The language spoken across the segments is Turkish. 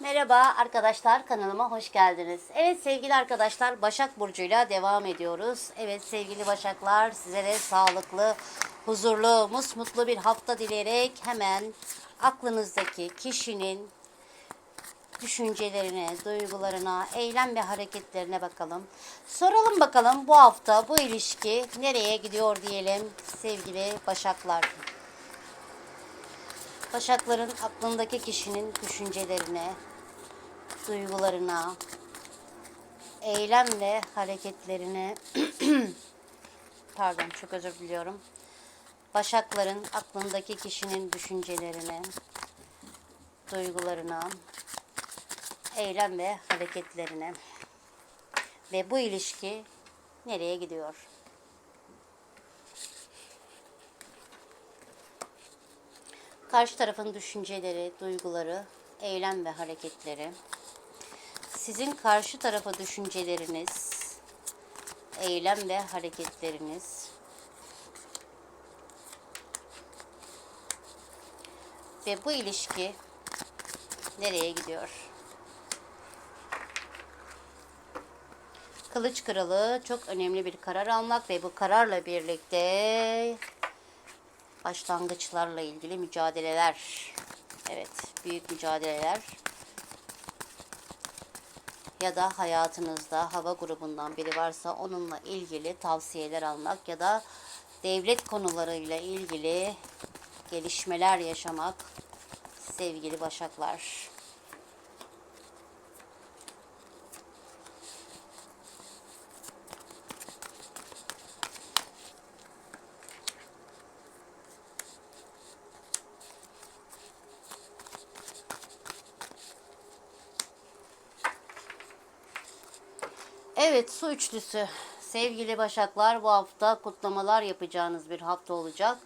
Merhaba arkadaşlar kanalıma hoş geldiniz. Evet sevgili arkadaşlar Başak Burcu'yla devam ediyoruz. Evet sevgili Başaklar size de sağlıklı, huzurlu, musmutlu bir hafta dileyerek hemen aklınızdaki kişinin düşüncelerine, duygularına, eylem ve hareketlerine bakalım. Soralım bakalım bu hafta bu ilişki nereye gidiyor diyelim sevgili Başaklar. Başakların aklındaki kişinin düşüncelerine, duygularına, eylem ve hareketlerine pardon çok özür diliyorum. Başakların aklındaki kişinin düşüncelerine, duygularına, eylem ve hareketlerine ve bu ilişki nereye gidiyor? Karşı tarafın düşünceleri, duyguları, eylem ve hareketleri. Sizin karşı tarafa düşünceleriniz, eylem ve hareketleriniz. Ve bu ilişki nereye gidiyor? Kılıç Kralı çok önemli bir karar almak ve bu kararla birlikte başlangıçlarla ilgili mücadeleler. Evet, büyük mücadeleler. Ya da hayatınızda hava grubundan biri varsa onunla ilgili tavsiyeler almak ya da devlet konularıyla ilgili gelişmeler yaşamak sevgili başaklar. Evet su üçlüsü. Sevgili Başaklar bu hafta kutlamalar yapacağınız bir hafta olacak.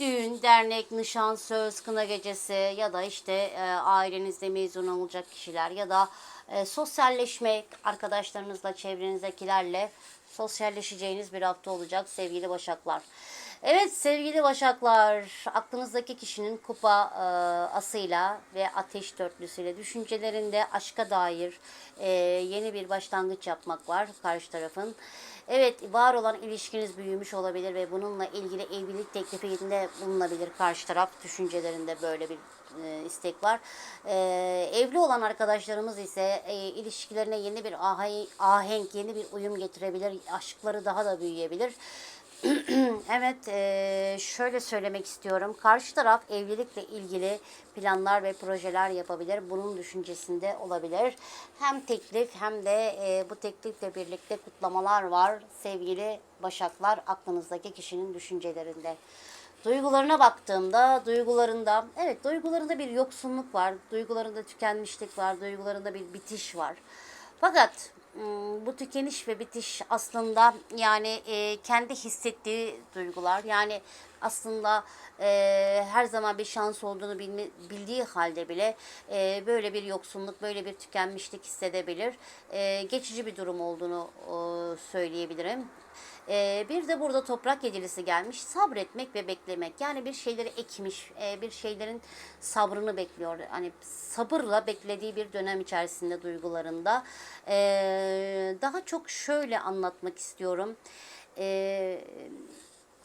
Düğün, dernek, nişan, söz, kına gecesi ya da işte e, ailenizde mezun olacak kişiler ya da e, sosyalleşmek, arkadaşlarınızla, çevrenizdekilerle sosyalleşeceğiniz bir hafta olacak sevgili Başaklar. Evet sevgili Başaklar, aklınızdaki kişinin kupa e, asıyla ve ateş dörtlüsüyle düşüncelerinde aşka dair e, yeni bir başlangıç yapmak var karşı tarafın. Evet var olan ilişkiniz büyümüş olabilir ve bununla ilgili evlilik teklifinde bulunabilir karşı taraf düşüncelerinde böyle bir e, istek var. E, evli olan arkadaşlarımız ise e, ilişkilerine yeni bir ahenk, yeni bir uyum getirebilir. Aşkları daha da büyüyebilir. evet, eee, şöyle söylemek istiyorum. Karşı taraf evlilikle ilgili planlar ve projeler yapabilir. Bunun düşüncesinde olabilir. Hem teklif hem de eee, bu teklifle birlikte kutlamalar var. Sevgili Başaklar, aklınızdaki kişinin düşüncelerinde. Duygularına baktığımda, duygularında, evet duygularında bir yoksunluk var, duygularında tükenmişlik var, duygularında bir bitiş var. Fakat Hmm, bu tükeniş ve bitiş aslında yani kendi hissettiği duygular yani aslında e, her zaman bir şans olduğunu bilme, bildiği halde bile e, böyle bir yoksunluk böyle bir tükenmişlik hissedebilir E, geçici bir durum olduğunu e, söyleyebilirim. Ee, bir de burada toprak yedilisi gelmiş. Sabretmek ve beklemek. Yani bir şeyleri ekmiş, e, bir şeylerin sabrını bekliyor. Hani sabırla beklediği bir dönem içerisinde duygularında. Ee, daha çok şöyle anlatmak istiyorum. Ee,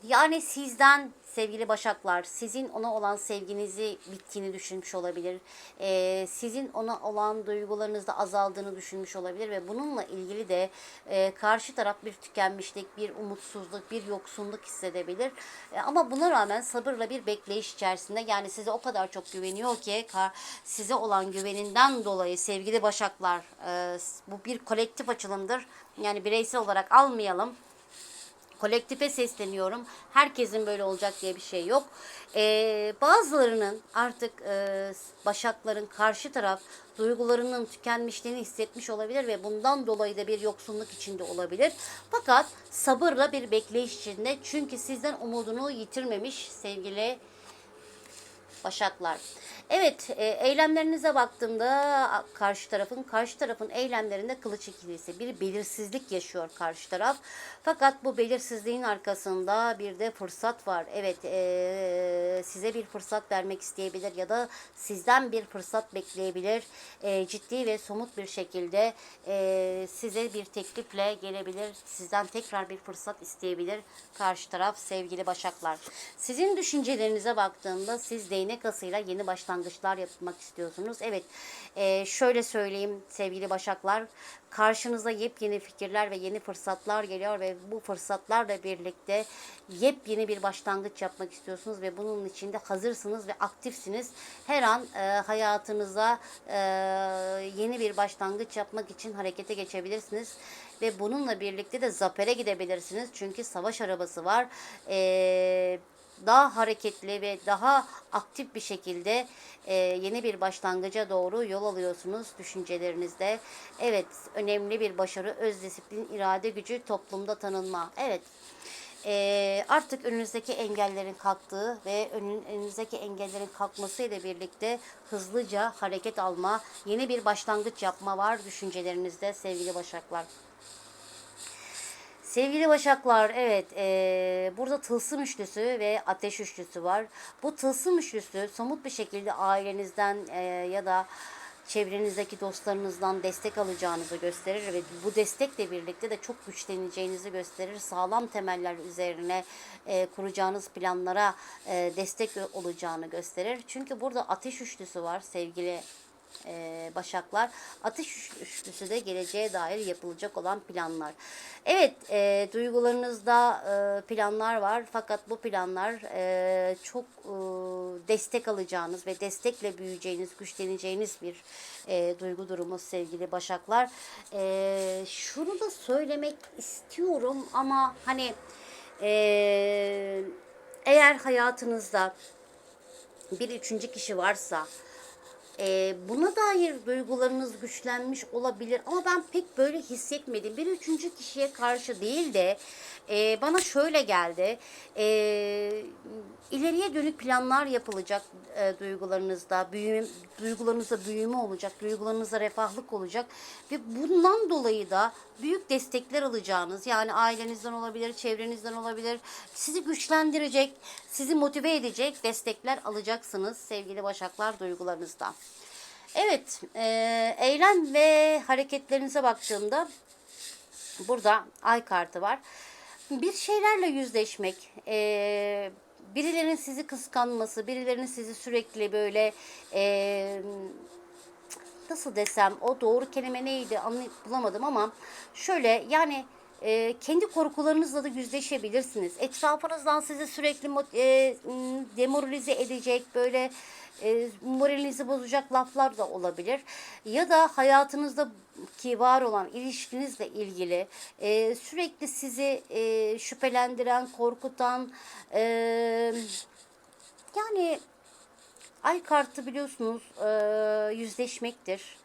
yani sizden sevgili Başaklar, sizin ona olan sevginizi bittiğini düşünmüş olabilir. Ee, sizin ona olan duygularınızda azaldığını düşünmüş olabilir ve bununla ilgili de e, karşı taraf bir tükenmişlik, bir umutsuzluk, bir yoksunluk hissedebilir. E, ama buna rağmen sabırla bir bekleyiş içerisinde yani size o kadar çok güveniyor ki size olan güveninden dolayı sevgili Başaklar e, bu bir kolektif açılımdır. Yani bireysel olarak almayalım kolektife sesleniyorum. Herkesin böyle olacak diye bir şey yok. Ee, bazılarının artık e, başakların karşı taraf duygularının tükenmişliğini hissetmiş olabilir ve bundan dolayı da bir yoksunluk içinde olabilir. Fakat sabırla bir bekleyiş içinde çünkü sizden umudunu yitirmemiş sevgili Başaklar. Evet, e, eylemlerinize baktığımda karşı tarafın karşı tarafın eylemlerinde kılıç ikilisi bir belirsizlik yaşıyor karşı taraf. Fakat bu belirsizliğin arkasında bir de fırsat var. Evet, e, size bir fırsat vermek isteyebilir ya da sizden bir fırsat bekleyebilir. E, ciddi ve somut bir şekilde e, size bir teklifle gelebilir. Sizden tekrar bir fırsat isteyebilir karşı taraf sevgili Başaklar. Sizin düşüncelerinize baktığımda siz değnek asıyla yeni başlangıçlar yapmak istiyorsunuz. Evet e, şöyle söyleyeyim sevgili Başaklar karşınıza yepyeni fikirler ve yeni fırsatlar geliyor ve bu fırsatlarla birlikte yepyeni bir başlangıç yapmak istiyorsunuz ve bunun için de hazırsınız ve aktifsiniz. Her an e, hayatınıza e, yeni bir başlangıç yapmak için harekete geçebilirsiniz ve bununla birlikte de zafere gidebilirsiniz. Çünkü savaş arabası var. Eee daha hareketli ve daha aktif bir şekilde e, yeni bir başlangıca doğru yol alıyorsunuz düşüncelerinizde. Evet, önemli bir başarı, öz disiplin, irade gücü, toplumda tanınma. Evet, e, artık önünüzdeki engellerin kalktığı ve önün, önünüzdeki engellerin kalkmasıyla birlikte hızlıca hareket alma, yeni bir başlangıç yapma var düşüncelerinizde sevgili Başaklar. Sevgili Başaklar, evet eee, burada tılsım üçlüsü ve ateş üçlüsü var. Bu tılsım üçlüsü somut bir şekilde ailenizden eee, ya da çevrenizdeki dostlarınızdan destek alacağınızı gösterir ve bu destekle birlikte de çok güçleneceğinizi gösterir. Sağlam temeller üzerine eee, kuracağınız planlara eee, destek olacağını gösterir. Çünkü burada ateş üçlüsü var sevgili e, Başaklar. Ateş üçlüsü de geleceğe dair yapılacak olan planlar. Evet, e, duygularınızda e, planlar var fakat bu planlar e, çok e, destek alacağınız ve destekle büyüyeceğiniz, güçleneceğiniz bir e, duygu durumu sevgili Başaklar. E, şunu da söylemek istiyorum ama hani e, eğer hayatınızda bir üçüncü kişi varsa ee, buna dair duygularınız güçlenmiş olabilir ama ben pek böyle hissetmedim. Bir üçüncü kişiye karşı değil de e, bana şöyle geldi. E, ileriye dönük planlar yapılacak e, duygularınızda, büyüme, duygularınızda büyüme olacak, duygularınızda refahlık olacak ve bundan dolayı da büyük destekler alacağınız yani ailenizden olabilir, çevrenizden olabilir, sizi güçlendirecek, sizi motive edecek destekler alacaksınız sevgili Başaklar duygularınızda. Evet, e, eylem ve hareketlerinize baktığımda burada ay kartı var. Bir şeylerle yüzleşmek, e, birilerinin sizi kıskanması, birilerinin sizi sürekli böyle e, nasıl desem o doğru kelime neydi anlayıp bulamadım ama şöyle yani e, kendi korkularınızla da yüzleşebilirsiniz. Etrafınızdan sizi sürekli e, demoralize edecek böyle e, moralinizi bozacak laflar da olabilir. Ya da hayatınızda ki var olan ilişkinizle ilgili e, sürekli sizi e, şüphelendiren, korkutan e, yani ay kartı biliyorsunuz e, yüzleşmektir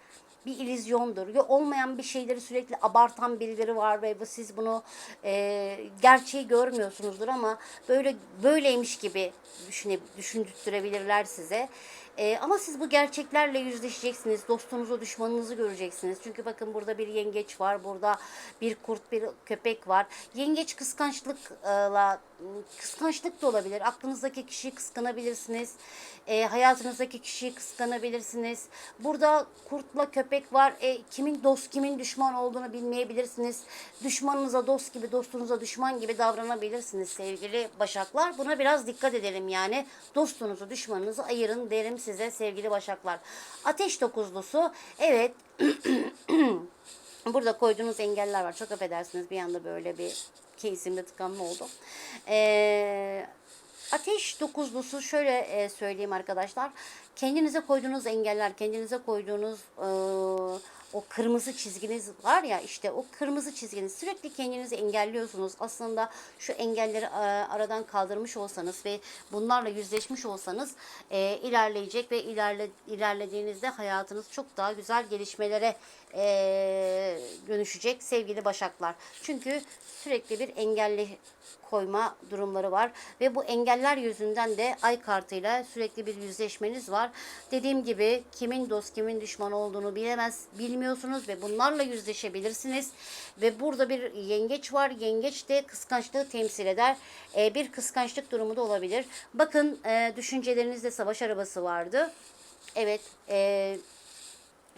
bir illüzyondur. Ya olmayan bir şeyleri sürekli abartan birileri var ve siz bunu e, gerçeği görmüyorsunuzdur ama böyle böyleymiş gibi düşüne, düşündürtürebilirler size. E, ama siz bu gerçeklerle yüzleşeceksiniz. Dostunuzu, düşmanınızı göreceksiniz. Çünkü bakın burada bir yengeç var. Burada bir kurt, bir köpek var. Yengeç kıskançlıkla kıskançlık da olabilir. Aklınızdaki kişiyi kıskanabilirsiniz. E, hayatınızdaki kişiyi kıskanabilirsiniz. Burada kurtla köpek var. E, kimin dost, kimin düşman olduğunu bilmeyebilirsiniz. Düşmanınıza dost gibi, dostunuza düşman gibi davranabilirsiniz sevgili başaklar. Buna biraz dikkat edelim yani. Dostunuzu, düşmanınızı ayırın derim size sevgili başaklar. Ateş dokuzlusu. Evet. Burada koyduğunuz engeller var. Çok affedersiniz bir anda böyle bir keysimde tıkanma oldu. Ee, ateş dokuzlusu şöyle e, söyleyeyim arkadaşlar. Kendinize koyduğunuz engeller, kendinize koyduğunuz e, o kırmızı çizginiz var ya işte o kırmızı çizginiz sürekli kendinizi engelliyorsunuz. Aslında şu engelleri e, aradan kaldırmış olsanız ve bunlarla yüzleşmiş olsanız e, ilerleyecek ve ilerle, ilerlediğinizde hayatınız çok daha güzel gelişmelere e, dönüşecek sevgili başaklar. Çünkü sürekli bir engelli koyma durumları var ve bu engeller yüzünden de ay kartıyla sürekli bir yüzleşmeniz var. Dediğim gibi kimin dost kimin düşman olduğunu bilemez bilmiyorsunuz ve bunlarla yüzleşebilirsiniz ve burada bir yengeç var. Yengeç de kıskançlığı temsil eder. Ee, bir kıskançlık durumu da olabilir. Bakın e, düşüncelerinizde savaş arabası vardı. Evet, e,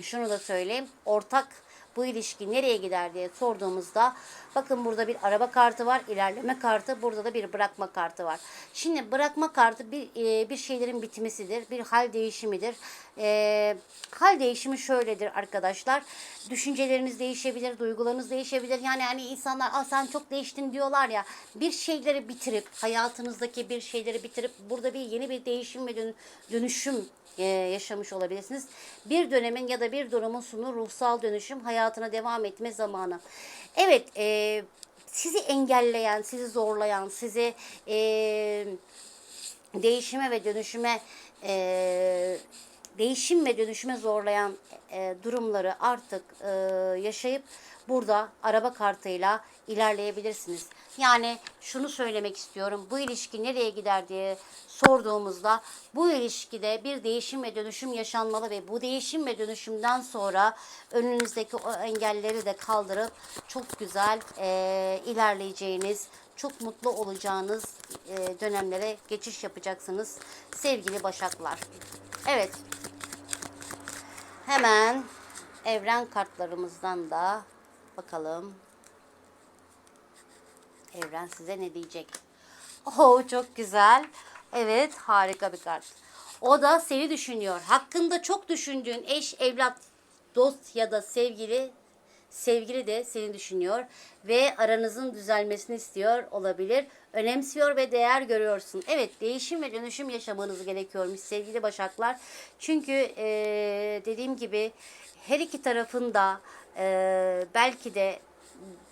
şunu da söyleyeyim. Ortak bu ilişki nereye gider diye sorduğumuzda bakın burada bir araba kartı var, ilerleme kartı, burada da bir bırakma kartı var. Şimdi bırakma kartı bir e, bir şeylerin bitmesidir, bir hal değişimidir. E, hal değişimi şöyledir arkadaşlar. Düşünceleriniz değişebilir, duygularınız değişebilir. Yani hani insanlar Aa, sen çok değiştin diyorlar ya. Bir şeyleri bitirip hayatınızdaki bir şeyleri bitirip burada bir yeni bir değişim ve dön- dönüşüm e, yaşamış olabilirsiniz. Bir dönemin ya da bir durumun sonu ruhsal dönüşüm hayatına devam etme zamanı. Evet, e, sizi engelleyen, sizi zorlayan, sizi e, değişime ve dönüşüme e, değişim ve dönüşüme zorlayan e, durumları artık e, yaşayıp burada araba kartıyla ilerleyebilirsiniz. Yani şunu söylemek istiyorum. Bu ilişki nereye gider diye sorduğumuzda bu ilişkide bir değişim ve dönüşüm yaşanmalı ve bu değişim ve dönüşümden sonra önünüzdeki o engelleri de kaldırıp çok güzel e, ilerleyeceğiniz, çok mutlu olacağınız e, dönemlere geçiş yapacaksınız sevgili başaklar. Evet. Hemen evren kartlarımızdan da bakalım. Evren size ne diyecek? Oo çok güzel. Evet harika bir kart. O da seni düşünüyor. Hakkında çok düşündüğün eş, evlat, dost ya da sevgili sevgili de seni düşünüyor ve aranızın düzelmesini istiyor olabilir. Önemsiyor ve değer görüyorsun. Evet değişim ve dönüşüm yaşamanız gerekiyormuş sevgili başaklar. Çünkü eee, dediğim gibi her iki tarafın eee, belki de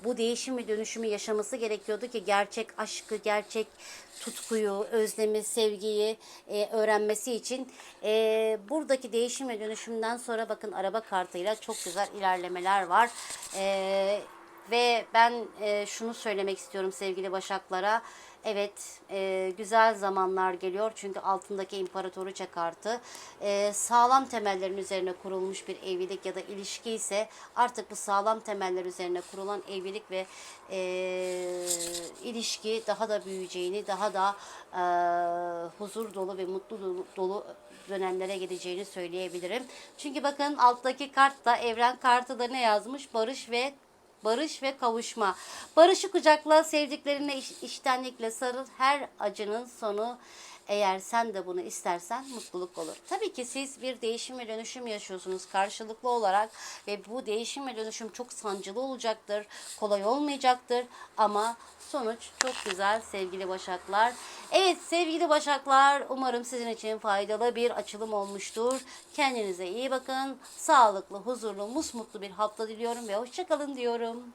bu değişim ve dönüşümü yaşaması gerekiyordu ki gerçek aşkı, gerçek tutkuyu, özlemi, sevgiyi e, öğrenmesi için e, buradaki değişim ve dönüşümden sonra bakın araba kartıyla çok güzel ilerlemeler var. E, ve ben e, şunu söylemek istiyorum sevgili Başaklara. Evet, e, güzel zamanlar geliyor çünkü altındaki imparatoriçe kartı e, sağlam temellerin üzerine kurulmuş bir evlilik ya da ilişki ise artık bu sağlam temeller üzerine kurulan evlilik ve e, ilişki daha da büyüyeceğini, daha da e, huzur dolu ve mutlu dolu, dolu dönemlere gideceğini söyleyebilirim. Çünkü bakın alttaki kart da evren kartı da ne yazmış? Barış ve Barış ve kavuşma. Barışı kucakla, sevdiklerine iş, iştenlikle sarıl. Her acının sonu eğer sen de bunu istersen mutluluk olur. Tabii ki siz bir değişim ve dönüşüm yaşıyorsunuz karşılıklı olarak ve bu değişim ve dönüşüm çok sancılı olacaktır. Kolay olmayacaktır ama sonuç çok güzel sevgili başaklar. Evet sevgili başaklar umarım sizin için faydalı bir açılım olmuştur. Kendinize iyi bakın. Sağlıklı, huzurlu, musmutlu bir hafta diliyorum ve hoşçakalın diyorum.